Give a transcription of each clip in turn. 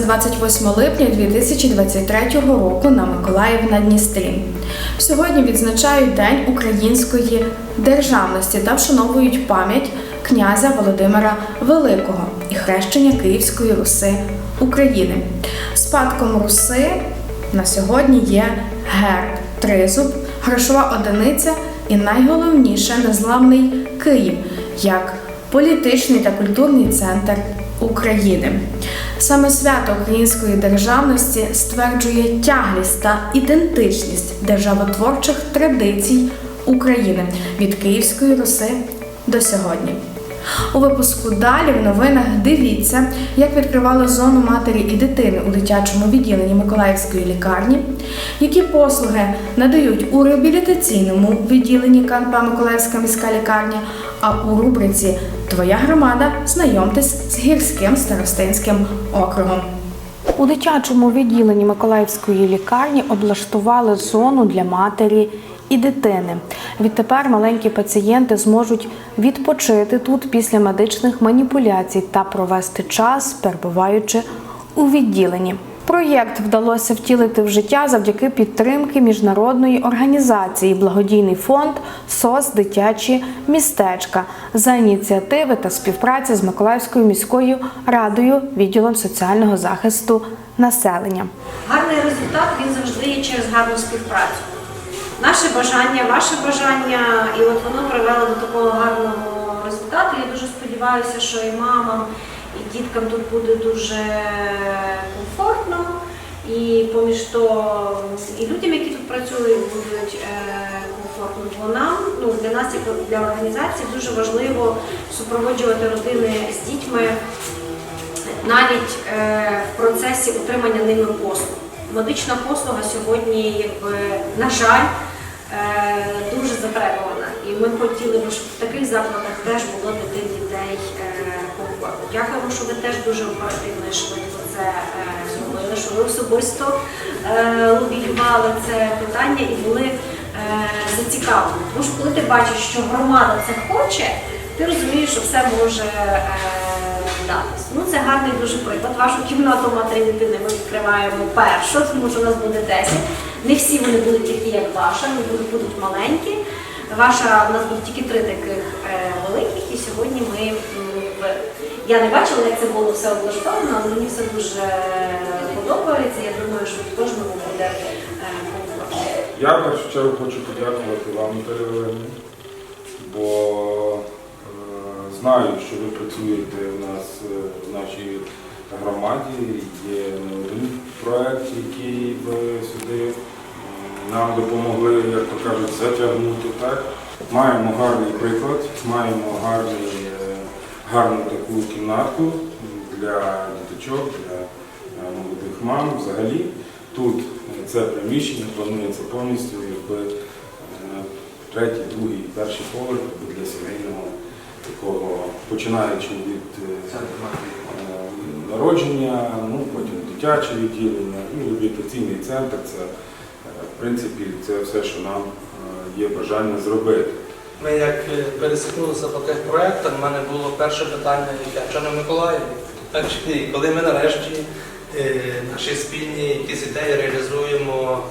це 28 липня 2023 року на Миколаїв на Дністрі. Сьогодні відзначають День української державності та вшановують пам'ять князя Володимира Великого і хрещення Київської Руси України. Спадком Руси на сьогодні є герб, тризуб, грошова одиниця і найголовніше незламний Київ як політичний та культурний центр України. Саме свято української державності стверджує тяглість та ідентичність державотворчих традицій України від Київської Руси до сьогодні. У випуску далі в новинах дивіться, як відкривали зону матері і дитини у дитячому відділенні Миколаївської лікарні, які послуги надають у реабілітаційному відділенні КНП Миколаївська міська лікарня, а у рубриці Твоя громада знайомтесь з гірським старостинським округом. У дитячому відділенні Миколаївської лікарні облаштували зону для матері і дитини. Відтепер маленькі пацієнти зможуть відпочити тут після медичних маніпуляцій та провести час, перебуваючи у відділенні. Проєкт вдалося втілити в життя завдяки підтримки міжнародної організації Благодійний фонд СОС Дитячі містечка за ініціативи та співпраці з Миколаївською міською радою відділом соціального захисту населення. Гарний результат він завжди є через гарну співпрацю. Наше бажання, ваше бажання, і от воно привело до такого гарного результату. Я дуже сподіваюся, що і мамам, і діткам тут буде дуже комфортно. І поміж то і людям, які тут працюють, будуть е, комфортно. Бо нам, ну для нас, як для організації, дуже важливо супроводжувати родини з дітьми навіть е, в процесі отримання ними послуг. Медична послуга сьогодні, якби, на жаль, дуже затребувана. І ми хотіли б, щоб в таких закладах теж було для дітей е, комфортно. Дякуємо, що ви теж дуже оперативно і швидко це е, зробили, що ви особисто е, лобіювали це питання і були е, зацікавлені. Тому що коли ти бачиш, що громада це хоче, ти розумієш, що все може е. Ну це гарний дуже приклад. Вашу кімнату матері дитини ми відкриваємо першу, тому що у нас буде 10. Не всі вони будуть такі, як ваша, вони будуть, будуть маленькі. Ваша у нас буде тільки три таких е, великих, і сьогодні ми я не бачила, як це було все облаштовано, але мені все дуже подобається. Я думаю, що в кожному буде е. Я в першу чергу хочу подякувати вам, Олегівна, бо е, знаю, що ви працюєте у нас е, в нашій громаді. Є не один проєкт, який ви сюди нам допомогли, як то кажуть, затягнути. Так? Маємо гарний приклад, маємо гарний, е, гарну таку кімнатку для діточок, для е, молодих мам. Взагалі тут е, це приміщення планується повністю якби, третій, другий, перший поверх для сімейного такого, починаючи від народження, ну, потім дитяче відділення і реабілітаційний центр. Це, принципі, це все, що нам е, є бажання зробити. Ми як е, пересікнулися по тих проєктах, в мене було перше питання, яке що Миколаїв? Так чи ні? коли ми нарешті е, наші спільні якісь ідеї реалізуємо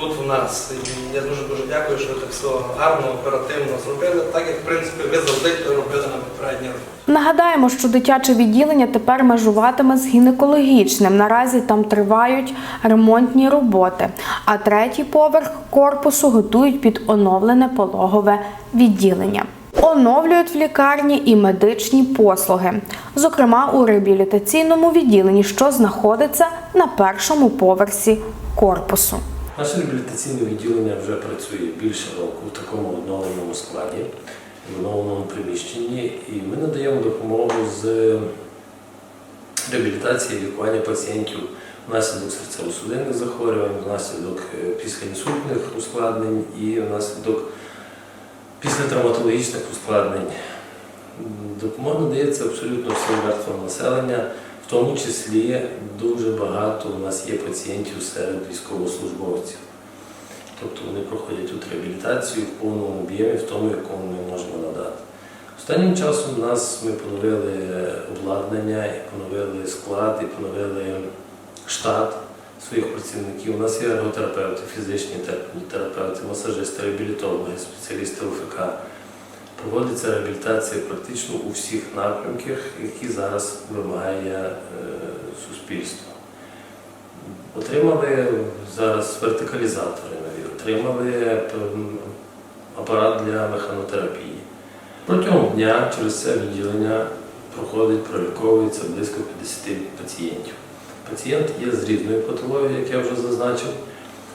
тут у нас. І я дуже дуже дякую, що ви так все гарно, оперативно зробили, так як в принципі ви завжди робили на попередній роки. Нагадаємо, що дитяче відділення тепер межуватиме з гінекологічним. Наразі там тривають ремонтні роботи, а третій поверх корпусу готують під оновлене пологове відділення. Оновлюють в лікарні і медичні послуги, зокрема у реабілітаційному відділенні, що знаходиться на першому поверсі корпусу. Наше реабілітаційне відділення вже працює більше року в такому оновленому складі, в оновленому приміщенні, і ми надаємо допомогу з реабілітації лікування пацієнтів внаслідок серцево-судинних захворювань, внаслідок е, післяінсультних ускладнень і внаслідок післятравматологічних ускладнень. Допомога надається абсолютно всім верствам населення, в тому числі дуже багато у нас є пацієнтів серед військовослужбовців. Тобто вони проходять тут реабілітацію в повному об'ємі, в тому, якому ми можемо надати. Останнім часом у нас ми поновили обладнання, і поновили склад, і поновили штат своїх працівників. У нас є ерготерапевти, фізичні терапевти, масажисти, реабілітологи, спеціалісти УФК. Проводиться реабілітація практично у всіх напрямках, які зараз вимагає е, суспільство. Отримали зараз вертикалізатори отримали апарат для механотерапії. Протягом дня через це відділення проходить, проліковується близько 50 пацієнтів. Пацієнт є з різною патологією, як я вже зазначив.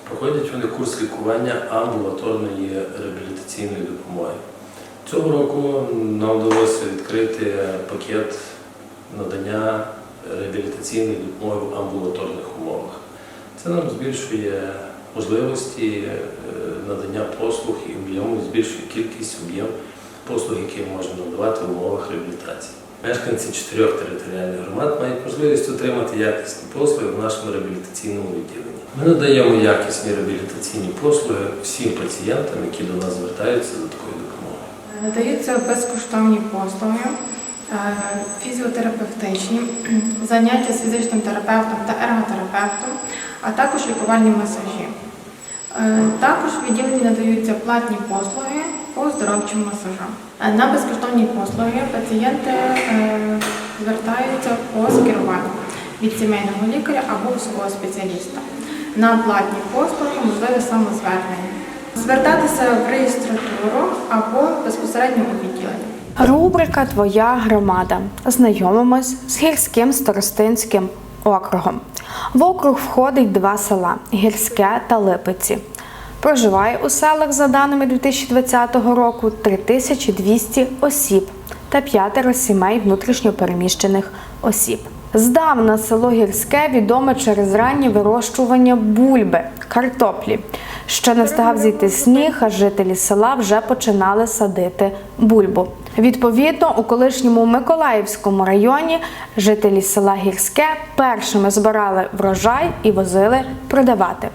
Проходять вони курс лікування амбулаторної реабілітаційної допомоги. Цього року нам вдалося відкрити пакет надання реабілітаційної допомоги в амбулаторних умовах. Це нам збільшує можливості е, надання послуг і об'єму, збільшує кількість об'єм послуг, які можна надавати в умовах реабілітації. Мешканці чотирьох територіальних громад мають можливість отримати якісні послуги в нашому реабілітаційному відділенні. Ми надаємо якісні реабілітаційні послуги всім пацієнтам, які до нас звертаються за такою допомогою. Надаються безкоштовні послуги, е, фізіотерапевтичні, заняття з фізичним терапевтом та ерготерапевтом, а також лікувальні масажі. Е, Також в відділенні надаються платні послуги по оздоровчим масажам. Е, На безкоштовні послуги пацієнти звертаються по скеруванню від сімейного лікаря або вузького спеціаліста. На платні послуги можливе самозвернення. Звертатися в реєстратуру або безпосередньо у відділення. Рубрика Твоя громада. Знайомимось з гірським старостинським округом. В округ входить два села Гірське та Липиці. Проживає у селах за даними 2020 року 3200 осіб та п'ятеро сімей внутрішньопереміщених осіб. Здавна село Гірське відоме через раннє вирощування бульби, картоплі. Ще не встигав зійти сніг, а жителі села вже починали садити бульбу. Відповідно, у колишньому Миколаївському районі жителі села Гірське першими збирали врожай і возили продавати.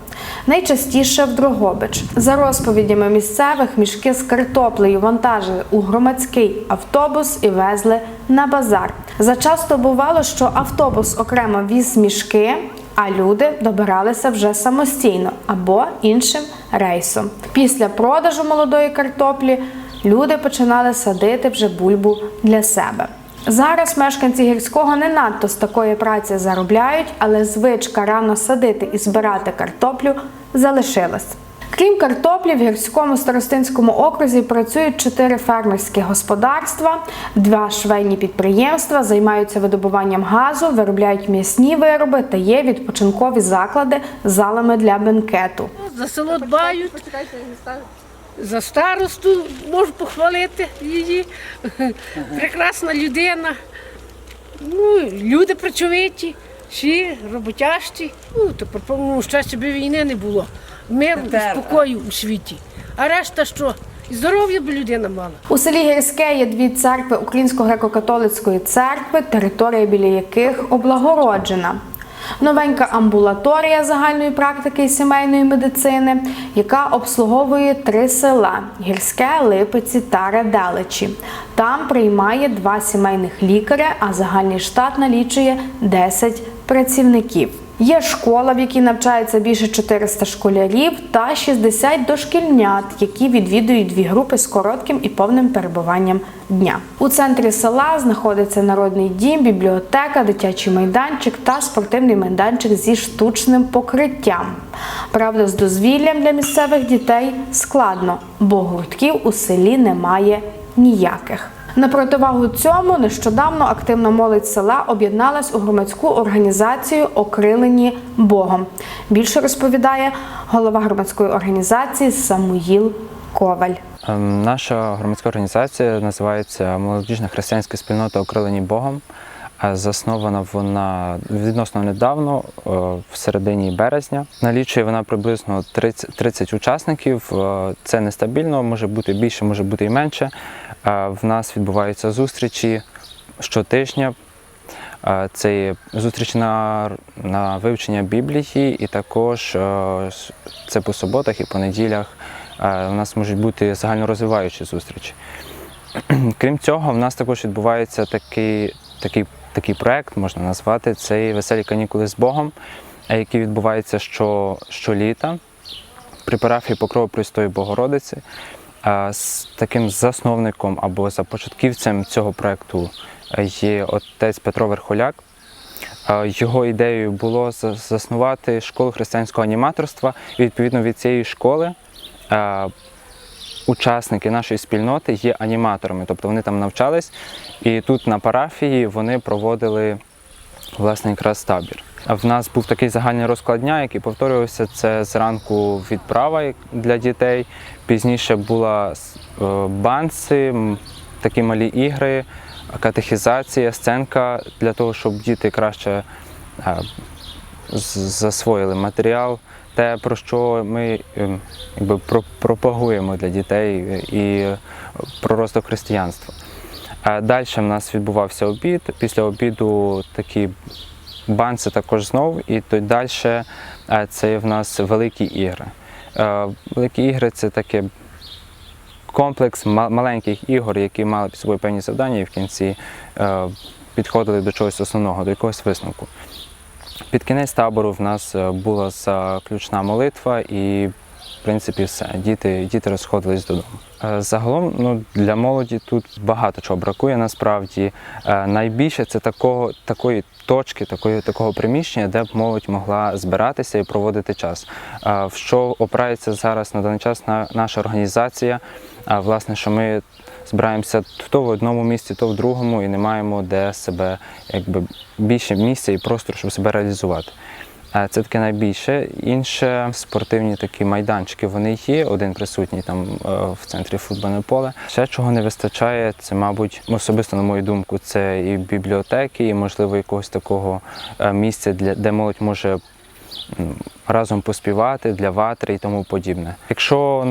Найчастіше в Дрогобич. За розповідями місцевих, мішки з картоплею вантажили у громадський автобус і везли на базар. Зачасто бувало, що автобус окремо віз мішки, а люди добиралися вже самостійно або іншим рейсом. Після продажу молодої картоплі люди починали садити вже бульбу для себе. Зараз мешканці гірського не надто з такої праці заробляють, але звичка рано садити і збирати картоплю залишилась. Крім картоплі, в гірському старостинському окрузі працюють чотири фермерські господарства, два швейні підприємства, займаються видобуванням газу, виробляють м'ясні вироби та є відпочинкові заклади з залами для бенкету. За село дбають. За старосту можу похвалити її. Прекрасна людина. Ну, люди працьовиті, всі роботящі. Ну, то повному щастя би війни не було. Миру і спокою у світі. А решта що? І здоров'я б людина мала. У селі Гірське є дві церкви Українсько-греко-католицької церкви, територія біля яких облагороджена. Новенька амбулаторія загальної практики і сімейної медицини, яка обслуговує три села Гірське, Липиці та Ределичі. Там приймає два сімейних лікаря, а загальний штат налічує 10 працівників. Є школа, в якій навчається більше 400 школярів, та 60 дошкільнят, які відвідують дві групи з коротким і повним перебуванням дня. У центрі села знаходиться народний дім, бібліотека, дитячий майданчик та спортивний майданчик зі штучним покриттям. Правда, з дозвіллям для місцевих дітей складно, бо гуртків у селі немає ніяких. На противагу цьому нещодавно активна молодь села об'єдналась у громадську організацію Окрилені Богом. Більше розповідає голова громадської організації Самуїл Коваль. Ем, Наша громадська організація називається Молодіжна християнська спільнота Окрилені Богом. Заснована вона відносно недавно, е, в середині березня. Налічує вона приблизно 30, 30 учасників. Е, Це нестабільно, може бути більше, може бути і менше. Е, В нас відбуваються зустрічі щотижня. Це є зустрічі на, на вивчення Біблії, і також це по суботах і по неділях. Е, У нас можуть бути загальнорозвиваючі зустрічі. Крім цього, в нас також відбувається такий, такий такий проект можна назвати. Це веселі канікули з Богом, е, який відбувається що, щоліта при парафії Покрова Престої Богородиці. З таким засновником або започатківцем цього проекту е, є отець Петро Верхоляк. Його ідеєю було заснувати школу християнського аніматорства. І відповідно від цієї школи е, учасники нашої спільноти є аніматорами, тобто вони там навчались, і тут на парафії вони проводили власне якраз табір. В нас був такий загальний розклад дня, який повторювався. Це зранку відправа для дітей. Пізніше була е, банці, м, такі малі ігри, катехізація, сценка для того, щоб діти краще е, засвоїли матеріал, те, про що ми ем, якби, пропагуємо для дітей е, і е, про розвиток християнства. Далі в нас відбувався обід. Після обіду такі банці також знов, і то далі це в нас великі ігри. Е, Великі ігри це таке комплекс маленьких ігор, які мали під собою певні завдання, і в кінці е, підходили до чогось основного, до якогось висновку. Під кінець табору в нас е, була заключна молитва і, принципі, все. Діти, діти розходились додому. Е, Загалом ну, для молоді тут багато чого бракує насправді. Е, Найбільше це такого, такої точки, такої, такого приміщення, де б молодь могла збиратися і проводити час. Е, В що опирається зараз на даний час на- наша організація, власне, що ми збираємося то в одному місці, то в другому, і не маємо де себе якби більше місця і простору, щоб себе реалізувати. Це таке найбільше. Інше спортивні такі майданчики вони є. Один присутній там е, в центрі футбольне поле. Ще чого не вистачає, це, мабуть, особисто на мою думку, це і бібліотеки, і можливо якогось такого е, місця, де молодь може разом поспівати для ватри і тому подібне. Якщо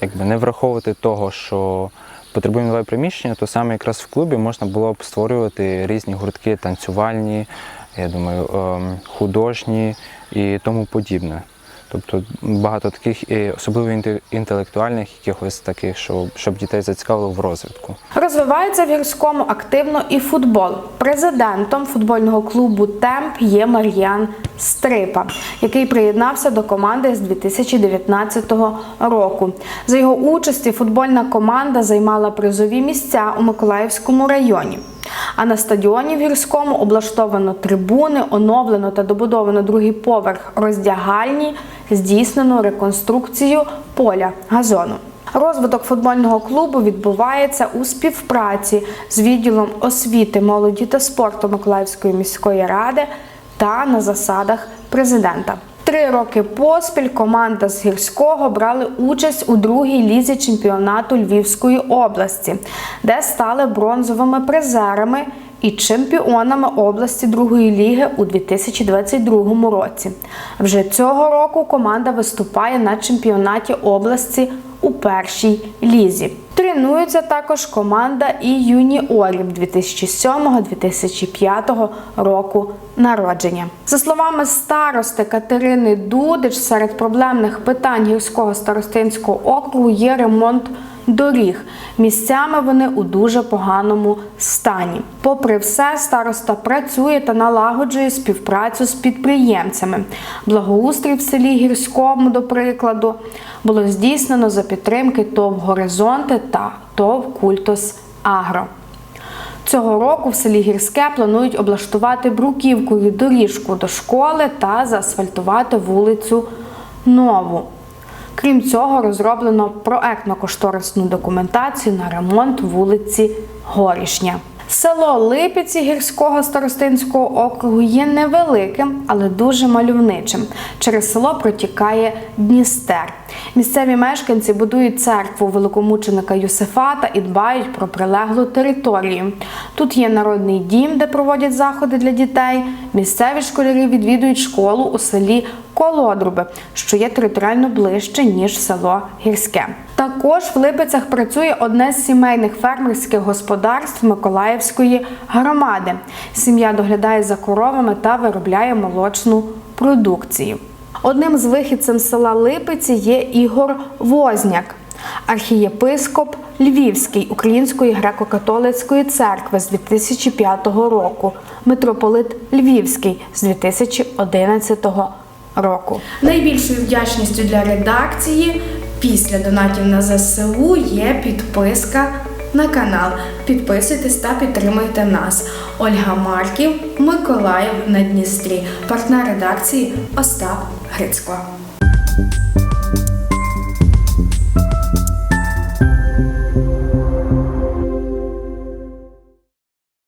якби не враховувати того, що потребуємо нове приміщення, то саме якраз в клубі можна було б створювати різні гуртки, танцювальні, я думаю, ем, художні і тому подібне. Тобто багато таких, і особливо інте- інтелектуальних якихось таких, щоб, щоб дітей зацікавило в розвитку. Розвивається в гірському активно і футбол. Президентом футбольного клубу Темп є Мар'ян Стрипа, який приєднався до команди з 2019 року. За його участі футбольна команда займала призові місця у Миколаївському районі. А на стадіоні в гірському облаштовано трибуни, оновлено та добудовано другий поверх роздягальні, здійснено реконструкцію поля газону. Розвиток футбольного клубу відбувається у співпраці з відділом освіти, молоді та спорту Миколаївської міської ради та на засадах президента. Три роки поспіль команда з гірського брали участь у другій лізі чемпіонату Львівської області, де стали бронзовими призерами і чемпіонами області другої ліги у 2022 році. Вже цього року команда виступає на чемпіонаті області у першій лізі. Тренується також команда і юніорів 2007-2005 року народження. За словами старости Катерини Дудич, серед проблемних питань гірського старостинського округу є ремонт доріг. Місцями вони у дуже поганому стані. Попри все, староста працює та налагоджує співпрацю з підприємцями. Благоустрій в селі Гірському, до прикладу, було здійснено за підтримки ТОВ Горизонти та ТОВ Культус Агро. Цього року в селі Гірське планують облаштувати бруківкою доріжку до школи та заасфальтувати вулицю Нову. Крім цього, розроблено проектно-кошторисну документацію на ремонт вулиці Горішня. Село Липіці гірського старостинського округу є невеликим, але дуже мальовничим. Через село протікає Дністер. Місцеві мешканці будують церкву великомученика Юсифата і дбають про прилеглу територію. Тут є народний дім, де проводять заходи для дітей. Місцеві школярі відвідують школу у селі Колодруби, що є територіально ближче ніж село Гірське. Також в Липецях працює одне з сімейних фермерських господарств Миколаївської громади. Сім'я доглядає за коровами та виробляє молочну продукцію. Одним з вихідцем села Липиці є Ігор Возняк. архієпископ Львівський Української греко-католицької церкви з 2005 року, митрополит Львівський з 2011 року. Найбільшою вдячністю для редакції після донатів на ЗСУ є підписка на канал. Підписуйтесь та підтримуйте нас. Ольга Марків, Миколаїв на Дністрі, партнер редакції Остап Грицько.